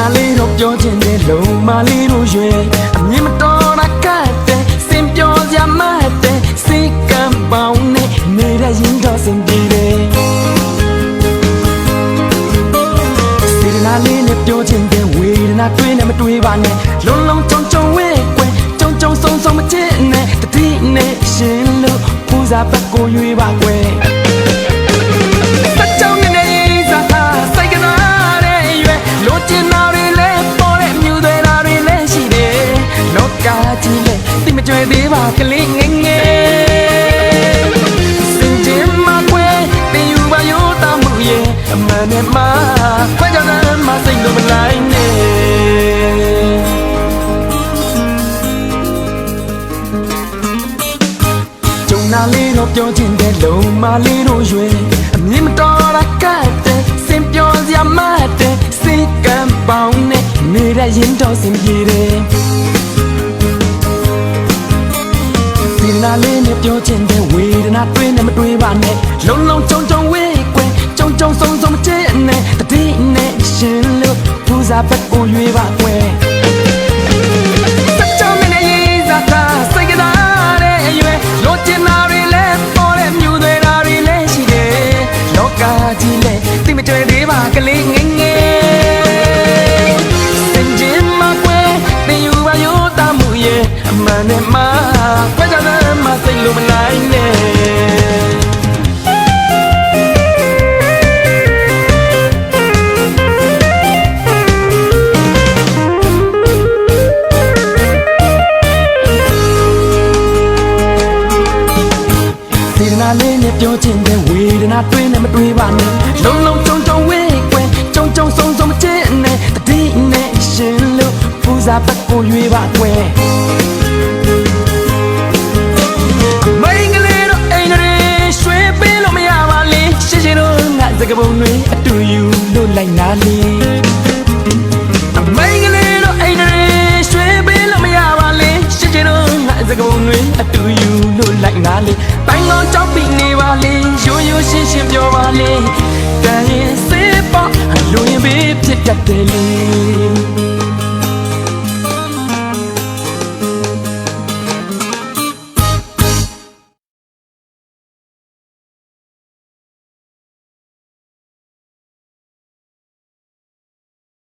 နာလေးတော့ပြောချင်တယ်လုံးမလေးတို့ရွယ်အမြင်မတော်တာကတ်တဲ့စင်ပြောစရာမတ်တဲ့စိတ်ကံပေါင်းနဲ့နေတဲ့ရင်တော့စင်ပြေတယ်စေတနာလေးနဲ့ပြောချင်တယ်ဝေဒနာတွေးနဲ့မတွေးပါနဲ့လုံးလုံးချုံချုံဝဲကွယ်ချုံချုံဆုံဆုံမချစ်နဲ့တတိနဲ့ရှင်လို့ပူဇာပတ်ကိုရွေးပါကွယ် လောကကြီးလဲတိမကြွယ်သေးပါကလေးငယ်ငယ်စင်ကြင်မှာကွယ်တင်ယူပါရောတာမှုရဲ့အမှန်နဲ့မှခွဲကြတယ်မစိတ်လို့မလိုက်နဲ့ကြုံနာလေးတော့ပြောချင်တဲ့လုံးမလေးတို့ရွယ်အမြင်မတော်တာကတ်တဲ့စင်ပြောစရာမတ်တဲ့စိတ်ကံပေါင်းနဲ့နေတဲ့ရင်တော့စင်ပြေတယ် နာလေးနဲ့ပြောချင်တဲ့ဝေဒနာတွေးနဲ့မတွေးပါနဲ့လုံးလုံးကြုံကြုံဝေးကွယ်ကြုံကြုံဆုံဆုံမချစ်နဲ့တတိနဲ့ရှင်လို့ပူဇာဘက်ကိုရွေးပါကွယ်စက်ကြောင်းနဲ့ရေးစားတာစိတ်ကစားတဲ့အရွယ်လိုချင်တာတွေလဲပေါ်တဲ့မြူတွေတာတွေလဲရှိတယ်လောကကြီးလဲတိမကြွယ်သေးပါကလေးငယ်ငယ်စင်ကြင်မှာကွယ်တင်ယူပါရောတာမှုရဲ့အမှန်နဲ့ ပြောချင်တဲ့ဝေဒနာတွေးနဲ့မတွေးပါနဲ့လုံးလုံးကြုံကြုံဝေးကွယ်ကြုံကြုံဆုံဆုံမချစ်နဲ့တတိနဲ့ရှင်လို့ပူဇာပတ်ကိုရွေးပါကွယ် ကပုံတွေအတူယူလို့လိုက်နာလေတိုင်းလုံးကြောက်ပြီးနေပါလေရိုးရိုးရှင်းရှင်းပြောပါလေတန်ရင်စေးပေါ့လူရင်ပေးဖြစ်တတ်တယ်လေ